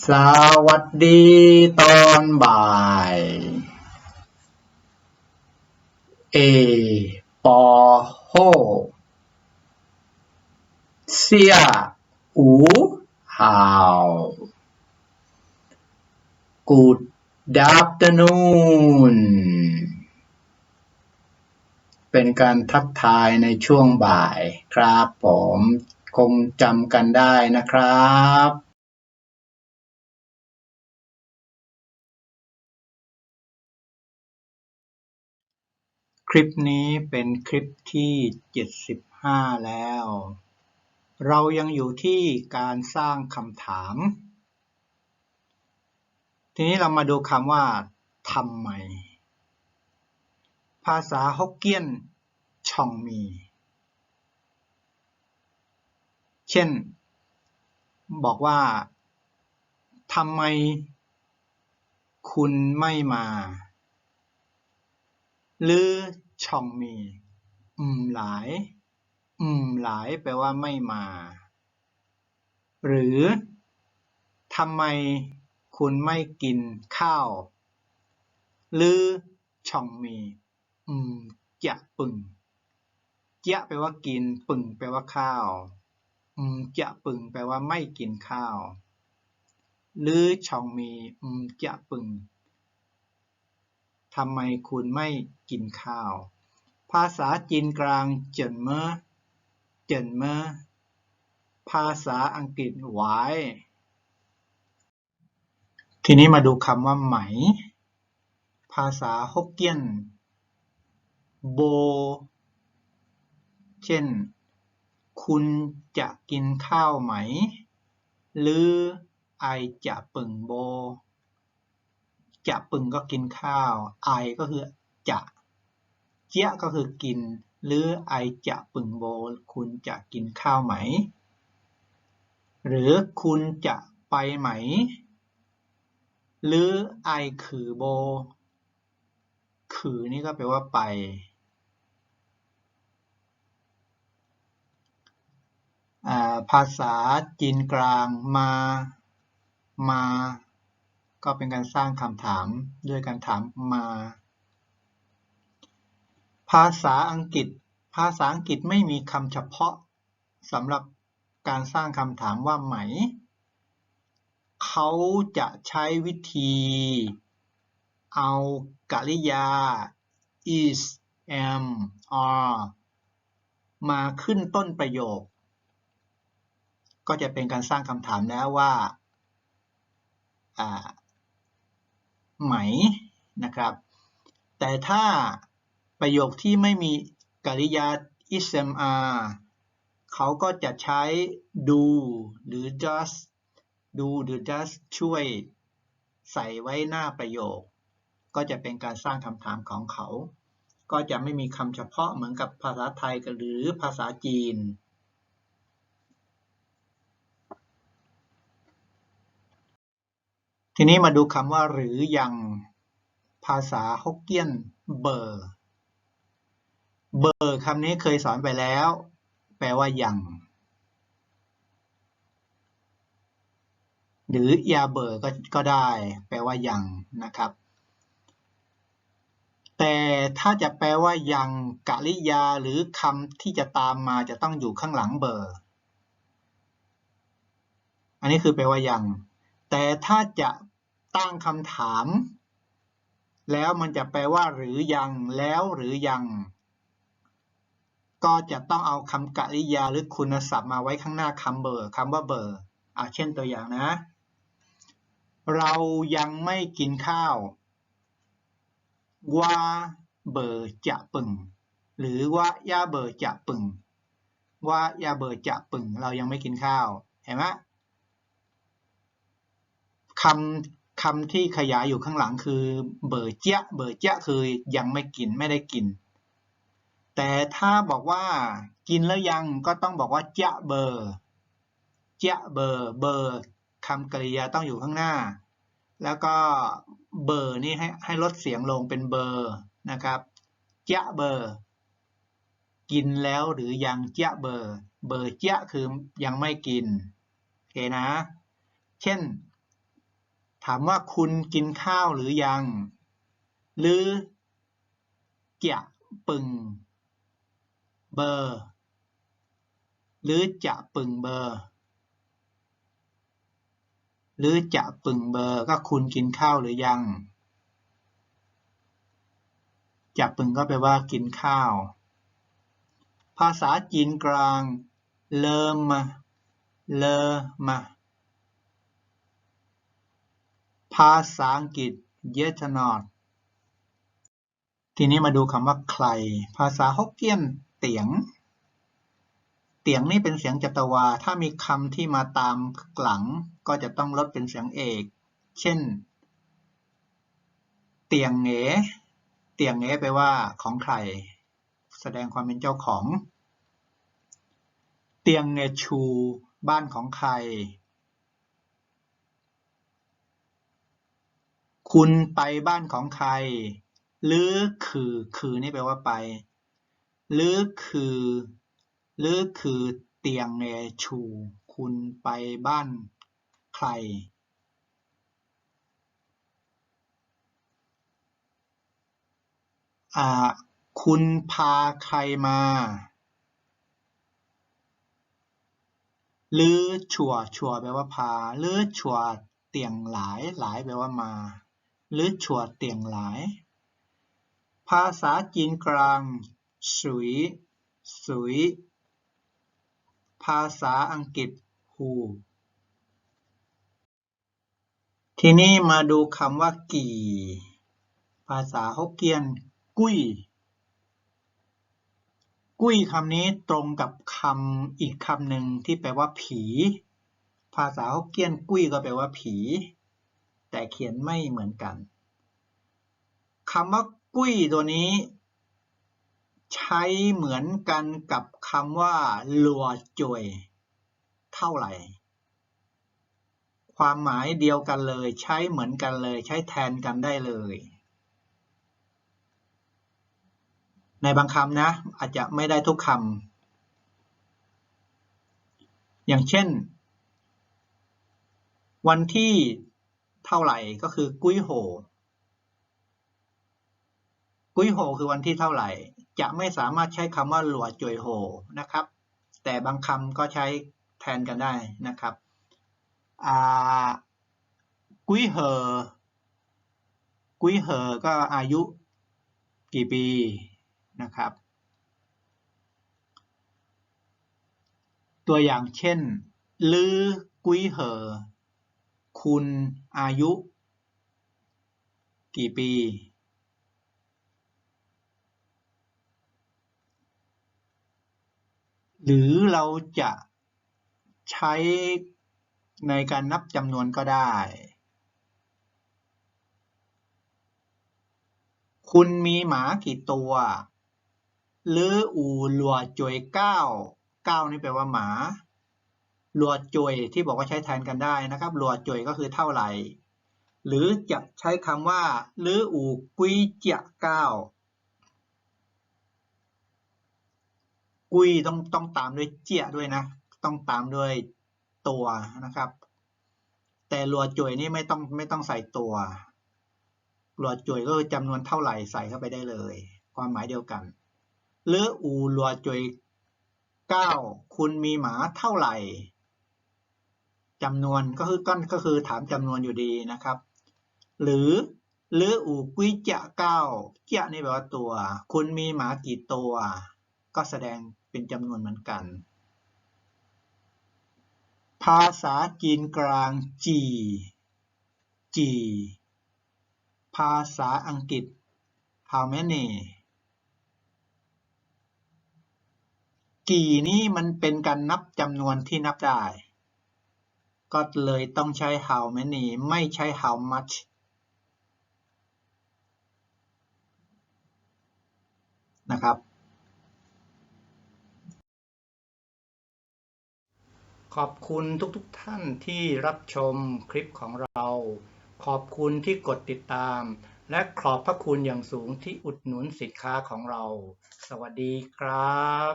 สวัสดีตอนบ่าย เอ ปอโฮเสีย อูฮาว Good afternoon เป็นการทักทายในช่วงบ่ายครับผม คงจำกันได้นะครับ คลิปนี้เป็นคลิปที่ 75 แล้ว เรายังอยู่ที่การสร้างคำถาม ทีนี้เรามาดูคำว่าทำไม ภาษาฮกเกี้ยนชองมี เช่น บอกว่าทำไม คุณไม่มาหรือ ช่องมี อืมหลาย อืมหลายแปลว่าไม่มา หรือทำไมคุณไม่กินข้าว หรือช่องมี อืมเจะปึงเจะแปลว่ากิน ปึงแปลว่าข้าว อืมเจะปึงแปลว่าไม่กินข้าว หรือช่องมี อืมเจะปึง ทำไมคุณไม่กินข้าว ภาษาจีนกลางเจินเมอเจินเมอภาษาอังกฤษหวายทีนี้มาดูคำว่าไหม ภาษาฮกเกี้ยน โบ เช่น คุณจะกินข้าวไหม หรือไอจะปึ่งโบ จะปึงก็กินข้าว ไอก็คือจะ เจี๊ยก็คือกิน หรือไอจะปึงโบ คุณจะกินข้าวไหม หรือคุณจะไปไหม หรือไอคือโบ คือนี่ก็แปลว่าไปภาษาจีนกลางมา มา ก็เป็นการสร้างคำถามด้วยการถามมา ภาษาอังกฤษ ภาษาอังกฤษไม่มีคำเฉพาะสำหรับการสร้างคำถามว่าไหม เขาจะใช้วิธี เอากริยา is am are มาขึ้นต้นประโยค ก็จะเป็นการสร้างคำถามแล้วว่า ไหมนะครับ แต่ถ้าประโยคที่ไม่มีกริยา ismr เขาก็จะใช้ do หรือ does do หรือ does ช่วยใส่ไว้หน้าประโยค ก็จะเป็นการสร้างคำถามของเขา ก็จะไม่มีคำเฉพาะเหมือนกับภาษาไทยหรือภาษาจีน ทีนี้มาดูคำว่าหรือยังภาษาฮกเกี้ยนเบอร์เบอร์คำนี้เคยสอนไปแล้ว แปลว่ายัง หรือยาเบอร์ก็ก็ได้ แปลว่ายังนะครับ แต่ถ้าจะแปลว่ายังกริยาหรือคำที่จะตามมาจะต้องอยู่ข้างหลังเบอร์ อันนี้คือแปลว่ายัง แต่ถ้าจะตั้งคำถาม แล้วมันจะแปลว่า หรือยัง แล้วหรือยัง ก็จะต้องเอาคำกริยาหรือคุณศัพท์มาไว้ข้างหน้าคำเบอร์คำว่าเบอร์อะเช่นตัวอย่างนะ เรายังไม่กินข้าว ว่าเบอร์จะปึงหรือว่ายาเบอร์จะปึงว่ายาเบอร์จะปึงเรายังไม่กินข้าว เห็นไหม คำคำที่ขยายอยู่ข้างหลังคือเบอร์เจ้าเบอร์เจ้าคือยังไม่กินไม่ได้กิน แต่ถ้าบอกว่ากินแล้วยังก็ต้องบอกว่าเจ้าเบอร์เจ้าเบอร์เบอร์คำกริยาต้องอยู่ข้างหน้า แล้วก็เบอร์นี่ให้ให้ลดเสียงลงเป็นเบอร์นะครับเจ้าเบอร์กินแล้วหรือยังเจ้าเบอร์ เบอร์เจ้าคือยังไม่กินโอเคนะ เช่น ถามว่าคุณกินข้าวหรือยัง หรือเจะปึงเบอร์ หรือจะปึงเบอร์ หรือจะปึงเบอร์ก็คุณกินข้าวหรือยัง จะปึงก็แปลว่ากินข้าว ภาษาจีนกลาง เลมมา เลมา ภาษาอังกฤษ yet not ทีนี้มาดูคำว่าใคร ภาษาฮกเกี้ยนเตียง เตียงนี่เป็นเสียงจัตวา ถ้ามีคำที่มาตามหลัง ก็จะต้องลดเป็นเสียงเอก เช่น เตียงเอเตียงเอ๋แปลว่าของใคร แสดงความเป็นเจ้าของ เตียงเงชู บ้านของใคร คุณไปบ้านของใครหรือคือ คือนี่แปลว่าไปหรือคือหรือคือ เตียงเงชู คุณไปบ้านใคร อ่า คุณพาใครมาหรือชัวชัวแปลว่าพาหรือชัวเตียงหลายหลายแปลว่ามา หรือชัวเตียงหลาย ภาษาจีนกลาง สุย สุย ภาษาอังกฤษฮูทีนี้มาดูคำว่ากี่ ภาษาฮกเกี้ยน กุ้ย กุ้ยคำนี้ตรงกับคำอีกคำหนึ่งที่แปลว่าผี ภาษาฮกเกี้ยนกุ้ยก็แปลว่าผี แต่เขียนไม่เหมือนกันคำว่ากุ้ยตัวนี้ ใช้เหมือนกันกับคำว่าลัวจวย เท่าไหร่ ความหมายเดียวกันเลย ใช้เหมือนกันเลย ใช้แทนกันได้เลย ในบางคำนะ อาจจะไม่ได้ทุกคำอย่างเช่น วันที่ เท่าไหร่ก็คือกุ้ยโห กุ้ยโหคือวันที่เท่าไหร่ จะไม่สามารถใช้คำว่าหลัวจวยโหนะครับ แต่บางคำก็ใช้แทนกันได้นะครับอ่ากุ้ยเหอกุ้ยเหอก็อายุกี่ปีนะครับ ตัวอย่างเช่นลือกุ้ยเหอ คุณอายุกี่ปี หรือเราจะใช้ในการนับจำนวนก็ได้ คุณมีหมากี่ตัว หรืออูหลัวจวยเก้า เก้านี่แปลว่าหมา หลัวจวยที่บอกว่าใช้แทนกันได้นะครับหลัวจวยก็คือเท่าไหร่ หรือจะใช้คำว่าหรืออูกุยเจียเก้ากุยต้องต้องตามด้วยเจียด้วยนะ ต้องตามด้วยตัวนะครับ แต่หลัวจวยนี่ไม่ต้องไม่ต้องใส่ตัวหลวดจุยก็คือจำนวนเท่าไหร่ใส่เข้าไปได้เลย ความหมายเดียวกันหรืออูหลวดจุยเก้าคุณมีหมาเท่าไหร่ จำนวนก็คือก้อนก็คือถามจำนวนอยู่ดีนะครับ หรือหรืออูกุยเจะเก้าเจะนี่แปลว่าตัว คุณมีหมากี่ตัว ก็แสดงเป็นจำนวนเหมือนกัน ภาษาจีนกลางจีจีภาษาอังกฤษ how many กี่นี้มันเป็นการนับจำนวนที่นับได้ ก็เลยต้องใช้ how many ไม่ใช้ how much นะครับ ขอบคุณทุกๆทท่านที่รับชมคลิปของเรา ขอบคุณที่กดติดตาม และขอบพระคุณอย่างสูงที่อุดหนุนสินค้าของเรา สวัสดีครับ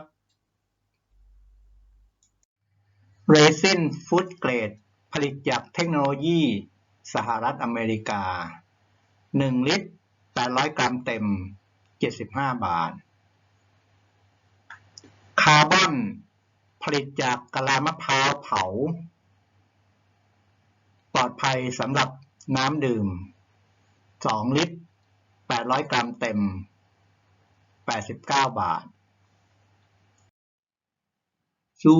Resin Food Grade ลิตจากเทคโนโลยีสหรัฐอเมริกา 1 ลิตร 800 กรัมเต็ม 75 บาท คาร์บอนผลิตจากกะลามะพร้าวเผา ปลอดภัยสำหรับน้ำดื่ม 2 ลิตร 800 กรัมเต็ม 89 บาท ซู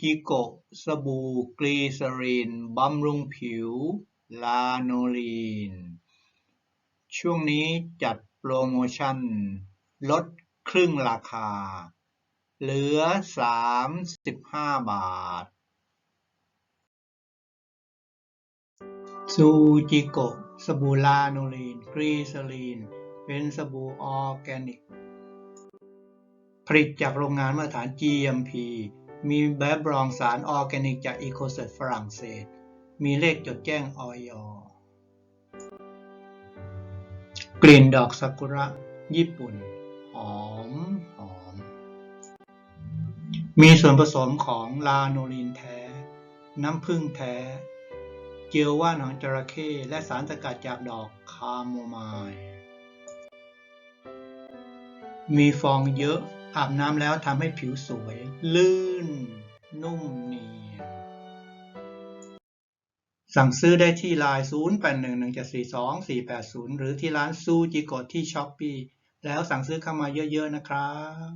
จิโกะ สบู่กลีเซอรีน บำรุงผิว ลาโนลีน ช่วงนี้จัดโปรโมชั่น ลดครึ่งราคา เหลือ 35 บาท ซูจิโกะ สบู่ลาโนลีนกรีเซอรีน เป็นสบู่ออร์แกนิก ผลิตจากโรงงานมาตรฐาน GMP มีแบบรองสารออร์แกนิกจากอีโคเซตฝรั่งเศส มีเลขจดแจ้งออยกลิ่นดอกซากุระ ญี่ปุ่น หอม หอม มีส่วนผสมของลาโนลีนแท้ น้ำผึ้งแท้ เจลว่านหางจระเข้และสารสกัดจากดอกคาโมไมล์มีฟองเยอะ อาบน้ำแล้วทำให้ผิวสวย ลื่น นุ่มเนียน สั่งซื้อได้ที่ไลน์0811742480 หรือที่ร้านซูจิโกะที่ช้อปปีแล้วสั่งซื้อเข้ามาเยอะๆนะครับ